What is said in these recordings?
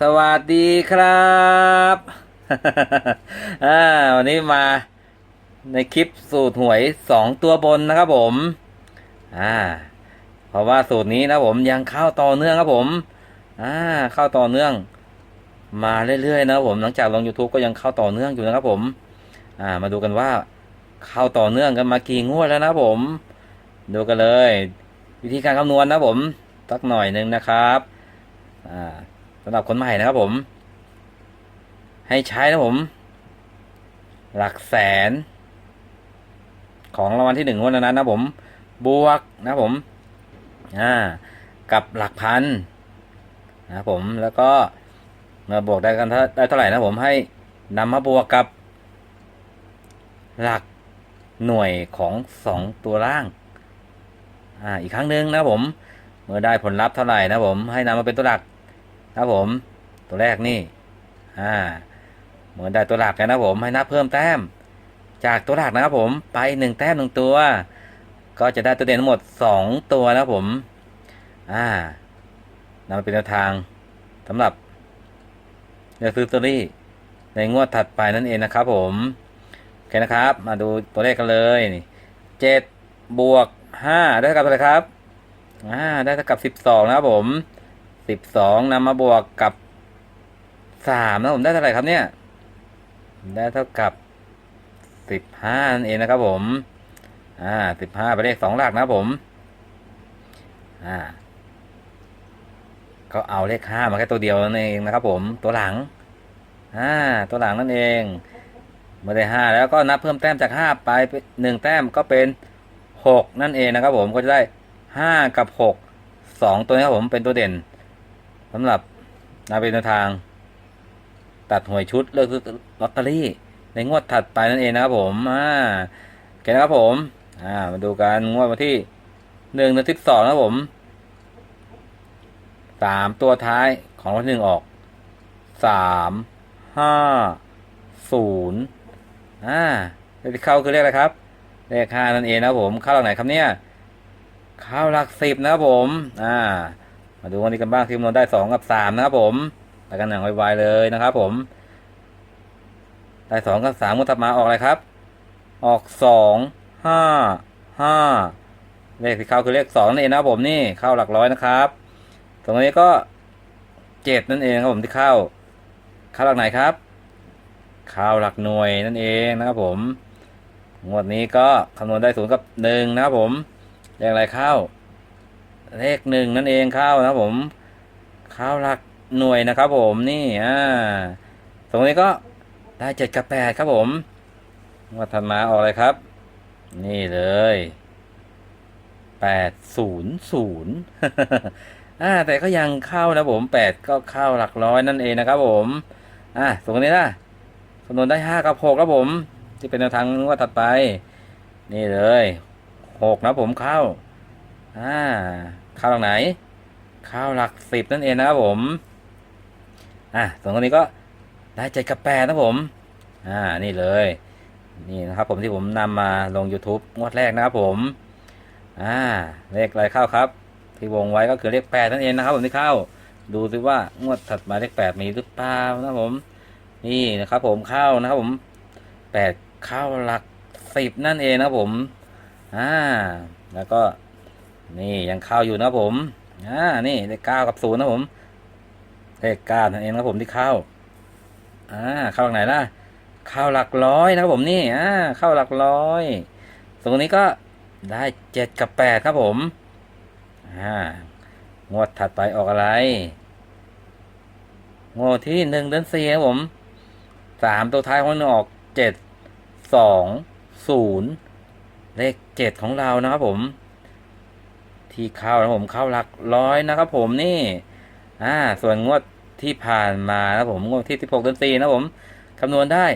สวัสดีครับอ่าวันนี้มาในคลิปสูตรหวยสองตัวบนนะครับผมอ่าเพราะว่าสูตรนี้นะผมยังเข้าต่อเนื่องครับผมอ่าเข้าต่อเนื่อง มาเรื่อยๆนะผมหลังจากลง YouTube ก็ยังเข้าต่อเนื่องอยู่นะครับผมอ่ามาดูกันว่าเข้าต่อเนื่องกันมากี่งวดแล้วนะผม ดูกันเลย วิธีการคำนวณนะผมสักหน่อยหนึ่งนะครับอ่า สำหรับคนใหม่นะครับผม ให้ใช้นะผม หลักแสน ของรางวัลที่หนึ่งวดนั้นนะผม บวกนะผม อ่า กับหลักพันนะผมแล้วก็มาบวกได้กันได้เท่าไหร่นะผมให้นำมาบวกกับ หลักหน่วยของสองตัวล่าง อ่าอีกครั้งหนึ่งนะผม เมื่อได้ผลลัพธ์เท่าไหร่นะผม ให้นำมาเป็นตัวหลัก นะครับผม ตัวแรกนี่อ่าเหมื่อได้ตัวหลักแล้วนะผมให้นับเพิ่มแต้ม จากตัวหลักนะครับผมไปหนึ่งแต้มหนึ่งตัว ก็จะได้ตัวเด่นทั้งหมดสองตัวนะครับผมอ่านำมาเป็นแนวทางสำหรับเลือกซื้อตเตอรี่ในงวดถัดไปนั่นเองนะครับผมโอเคนะครับ มาดูตัวเลขกันเลยเจ็ดบวกห้าได้เท่ากับอะไรครับอ่าได้เท่ากับสิบสองนะครับผม สิบสองนำมาบวกกับสามนะผมได้เท่าไหร่ครับเนี่ย ได้เท่ากับสิบห้านั่นเองนะครับผม อ่าสิบห้าไปนเลขสองหลักนะผม อ่า ก็เอาเลขห้ามาแค่ตัวเดียวนั่นเองนะครับผม ตัวหลัง อ่า ตัวหลังนั่นเองเมื่อได้ห้าแล้วก็นับเพิ่มแต้มจากห้าไปหนึ่งแต้มก็เป็นหกนั่นเองนะครับผม ก็จะได้ห้ากับหกสองตัวนี้ครับผมเป็นตัวเด่น สำหรับนาเป็นแนวทาง ตัดหวยชุดเลือกซื้อลอตเตอรี่ ในงวดถัดไปนั่นเองนะครับผมอ่าโอเคนะครับผมอ่ามาดูกันงวดวันที่หนึ่งถึงสิบสองนะครับผมสามตัวท้ายของวันหนึ่งออกสามห้าศูนย์อ่าเลขที่เข้าคือเลขอะไรครับ เลขห้านั่นเองนะครับผม เข้าหลักไหนครับเนี่ย เข้าหลักสิบนะครับผม อ่า มาดูวันนี้กันบ้างที่คำนวณได้สองกับสามนะครับผมไปกันอย่างไวๆเลยนะครับ ผม ได้สองกับสามก็ถัดมาออกอะไรครับ ออกสองห้าห้าเลขที่เข้าคือเลขสองนั่นเองนะครับผมนี่เข้าหลักร้อยนะครับตรงนี้ก็เจ็ดนั่นเองครับผมที่เข้า เข้าหลักไหนครับ เข้าหลักหน่วยนั่นเองนะครับผมงวดนี้ก็คำนวณได้ศูนย์กับหนึ่งนะครับผมเลขอะไรเข้า เลขหนึ่งนั่นเองเข้านะผมเข้าหลักหน่วยนะครับ ผมนี่อ่าตรงนี้ก็ได้เจ็ดกับแปดครับผมงวดถัดมาออกเลยครับ นี่เลยแปดศูนย์ศูนย์อ่าแต่ก็ยังเข้านะผมแปดก็เข้าหลักร้อยนั่นเองนะครับผมอ่าตรงนี้นะคำนวณได้ห้ากับหกครับผม ที่เป็นแนวทางว่าถัดไป นี่เลยหกนะผมเข้า อ่าเข้าหลักไหนเข้าหลักสิบนั่นเองนะครับผม อ่าส่วนตรงนี้ก็ได้เจ็ดกับแปดนะผม อ่า นี่เลย นี่นะครับผมที่ผมนำมาลง YouTube งวดแรกนะครับผม อ่า เลขอะไรเข้าครับ ที่วงไว้ก็คือเลขแปดนั่นเองนะครับผมที่เข้า ดูซิว่างวดถัดมาเลขแปดมีหรือเปล่านะผม นี่นะครับผมเข้านะครับผมแปดเข้าหลักสิบนั่นเองนะครับผม อ่า แล้วก็ นี่ยังเข้าอยู่นะผมอ่านี่เลขเก้ากับศูนย์นะผมเลขเก้านั่นเองนะครับผมที่เข้าอ่าเข้าหลักไหนล่ะ เข้าหลักร้อยนะครับผมนี่อ่าเข้าหลักร้อยตรงนี้ก็ได้เจ็ดกับแปดครับผมอ่างวดถัดไปออกอะไรงวดที่หนึ่งเดือนสี่ครับผมสามตัวท้ายของมันออกเจ็ดสองศูนย์เลขเจ็ดของเรานะครับผม ที่เข้านะผมเข้าหลักร้อยนะครับผมนี่ อ่า ส่วนงวดที่ผ่านมานะผมงวดที่สิบหกเดือนสี่นะผมคำนวณได้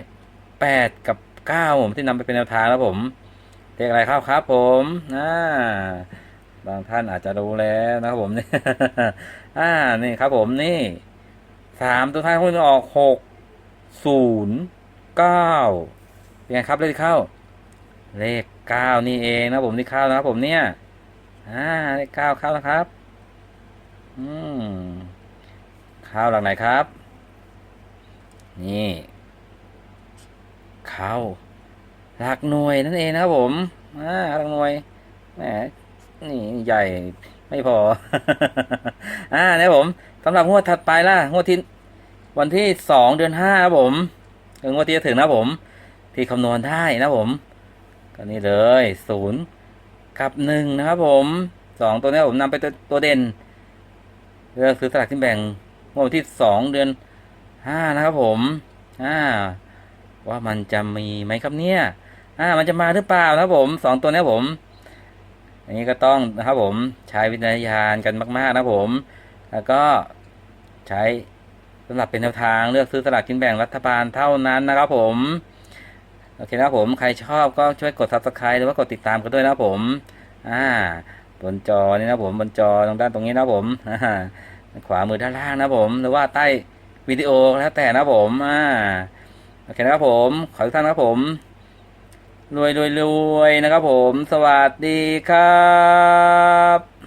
แปดกับเก้าผมที่นำไปเป็นแนวทางนะผมเลขอะไรเข้าครับผมอ่าบางท่านอาจจะรู้แล้วนะครับผมนี่อ่านี่ครับผมนี่สามตัวท้ายของมันออกหกศูนย์เก้าเป็นไงครับเลขเข้า เลขเก้านี่เองนะผมที่เข้านะครับผมเนี่ย อ่าเลขเก้าเข้านะครับ อืมเข้าหลักไหนครับ นี่เข้าหลักหน่วยนั่นเองนะครับผมอ่าหลักหน่วยแหมนี่ใหญ่ไม่พอ อ่านะครับผมสำหรับงวดถัดไปล่ะงวดที่วันที่สองเดือนห้าครับผมถึงงวดที่จะถึงนะผม ที่คำนวณได้นะผม ก็นี่เลยศูนย์ กับหนึ่งนะครับผมสองตัวนี้ผมนำไปตัวเด่นเลือกซื้อสลากที่แบ่งงวดวันที่สองเดือนห้านะครับผมอ่าว่ามันจะมีไหมครับเนี่ยอ่ามันจะมาหรือเปล่านะครับผมสองตัวนี้ผม อันนี้ก็ต้องนะครับผมใช้วิจารณญาณกันมากๆนะครับผม แล้วก็ใช้สำหรับเป็นแนวทางเลือกซื้อสลากกินแบ่งรัฐบาลเท่านั้นนะครับผม โอเคนะครับผม ใครชอบก็ช่วยกด subscribe หรือว่ากดติดตามกันด้วยนะครับผมอ่าบนจอนี่นะครับผมบนจอตรงด้านตรงนี้นะครับผมขวามือด้านล่างนะครับผม หรือว่าใต้วิดีโอแล้วแต่นะครับผมอ่าโอเคนะครับผม ขอทุกท่านนะครับผม รวยรวยรวยนะครับผม สวัสดีครับ